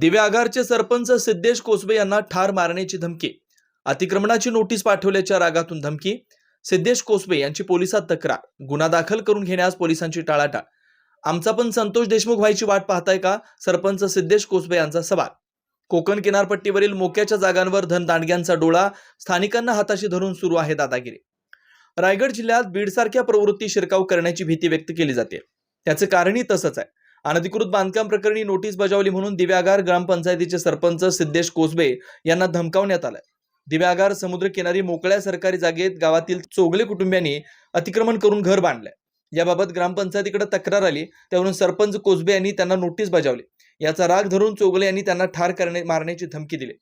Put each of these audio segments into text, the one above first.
दिवे आगारचे सरपंच सिद्धेश कोसबे यांना ठार मारण्याची धमकी. अतिक्रमणाची नोटीस पाठवल्याच्या रागातून धमकी. सिद्धेश कोसबे यांची पोलिसात तक्रार. गुन्हा दाखल करून घेण्यास पोलिसांची टाळाटाळ. आमचा पण संतोष देशमुख व्हायची वाट पाहताय का? सरपंच सिद्धेश कोसबे यांचा सवाल. कोकण किनारपट्टीवरील मोक्याच्या जागांवर धनदांडग्यांचा डोळा स्थानिकांना हाताशी धरून सुरू आहे दादागिरी. रायगड जिल्ह्यात बीडसारख्या प्रवृत्ती शिरकाव करण्याची भीती व्यक्त केली जाते. त्याचं कारणही तसंच आहे. अनधिकृत बांधकाम प्रकरणी नोटीस बजावली म्हणून दिव्यागार ग्रामपंचायतीचे सरपंच सिद्धेश कोसबे यांना धमकावण्यात आलंय. दिव्यागार समुद्रकिनारी मोकळ्या सरकारी जागेत गावातील चोगले कुटुंबियांनी अतिक्रमण करून घर बांधलंय. याबाबत ग्रामपंचायतीकडे तक्रार आली त्यावरून सरपंच कोसबे यांनी त्यांना नोटीस बजावली. याचा राग धरून चोगले यांनी त्यांना ठार करणे मारण्याची धमकी दिली.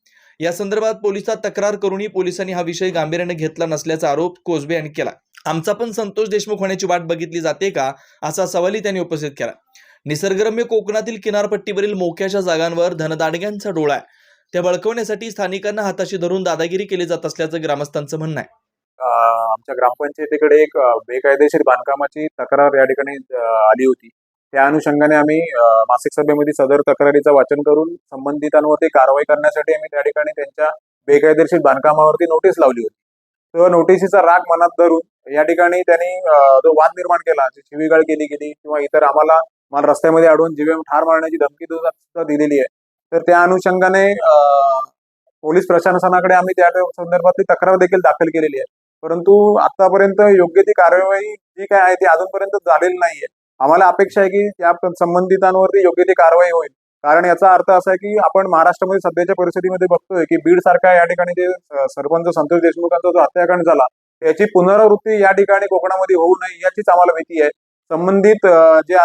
या संदर्भात पोलिसात तक्रार करूनही पोलिसांनी हा विषय गांभीर्याने घेतला नसल्याचा आरोप कोसबे यांनी केला. आमचा पण संतोष देशमुख होण्याची वाट बघितली जाते का? असा सवालही त्यांनी उपस्थित केला. निसर्गरम्य कोकणातील किनारपट्टीवरील मोक्याच्या जागांवर धनदाडग्यांचा डोळा आहे. त्या बळकवण्यासाठी स्थानिकांना हाताशी धरून दादागिरी केली जात असल्याचं ग्रामस्थांचं म्हणणं आहे. आमच्या ग्रामपंचायतीकडे एक बेकायदेशीर बांधकामाची तक्रार या ठिकाणी आली होती. त्या अनुषंगाने आम्ही मासिक सभेमध्ये सदर तक्रारीचं वाचन करून संबंधितांवरती कारवाई करण्यासाठी आम्ही त्या ठिकाणी त्यांच्या बेकायदेशीर बांधकामावरती नोटीस लावली होती. तो नोटिसीचा राग मनात धरून या ठिकाणी त्यांनी जो वाद निर्माण केला जी शिवीगाळ केली गेली किंवा इतर आम्हाला मला रस्त्यामध्ये अडवून जीवे ठार मारण्याची धमकी सुद्धा दिलेली आहे. तर त्या अनुषंगाने पोलीस प्रशासनाकडे आम्ही त्या संदर्भातली तक्रार देखील दाखल केलेली आहे. परंतु आतापर्यंत योग्य ती कार्यवाही जी काय आहे ती अजूनपर्यंत झालेली नाहीये. आम्हाला अपेक्षा आहे की त्या संबंधितांवरती योग्य ती कारवाई होईल. कारण याचा अर्थ असा आहे की आपण महाराष्ट्रामध्ये सध्याच्या परिस्थितीमध्ये बघतोय की बीड सारख्या या ठिकाणी जे सरपंच संतोष देशमुखांचा जो हत्याकांड झाला त्याची पुनरावृत्ती या ठिकाणी कोकणामध्ये होऊ नये याचीच आम्हाला भीती आहे. संबंधित जे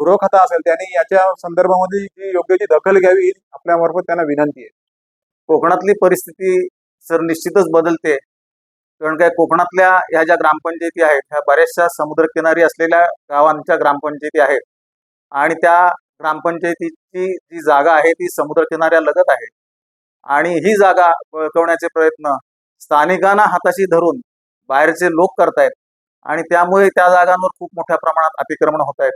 गृह खाता असेल त्याने याच्या संदर्भामध्ये जी योग्य ती दखल घ्यावी ही आपल्यामार्फत त्यांना विनंती आहे. कोकणातली परिस्थिती सर निश्चितच बदलते. कारण काय कोकणातल्या ह्या ज्या ग्रामपंचायती आहेत ह्या बऱ्याचशा समुद्रकिनारी असलेल्या गावांच्या ग्रामपंचायती आहेत. आणि त्या ग्रामपंचायतीची जी जागा आहे ती समुद्रकिनाऱ्या लगत आहे. आणि ही जागा बळकवण्याचे प्रयत्न स्थानिकांना हाताशी धरून बाहेरचे लोक करतायत. आणि त्यामुळे त्या जागांवर खूप मोठ्या प्रमाणात अतिक्रमण होत आहेत.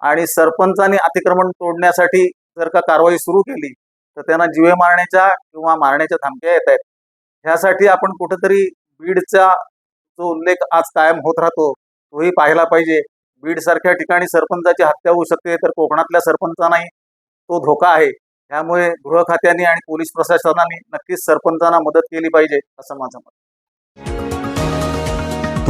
आणि सरपंचाने अतिक्रमण तोडण्यासाठी जर का कारवाई सुरू केली तर त्यांना जीवे मारण्याच्या किंवा मारण्याच्या धमक्या येत आहेत. ह्यासाठी आपण कुठेतरी बीडचा जो उल्लेख आज कायम होत राहतो तोही पाहिला पाहिजे. बीड सारख्या ठिकाणी सरपंचाची हत्या होऊ शकते तर कोकणातल्या सरपंचांनाही तो धोका आहे. त्यामुळे गृह खात्याने आणि पोलीस प्रशासनाने नक्कीच सरपंचांना मदत केली पाहिजे असं माझं मत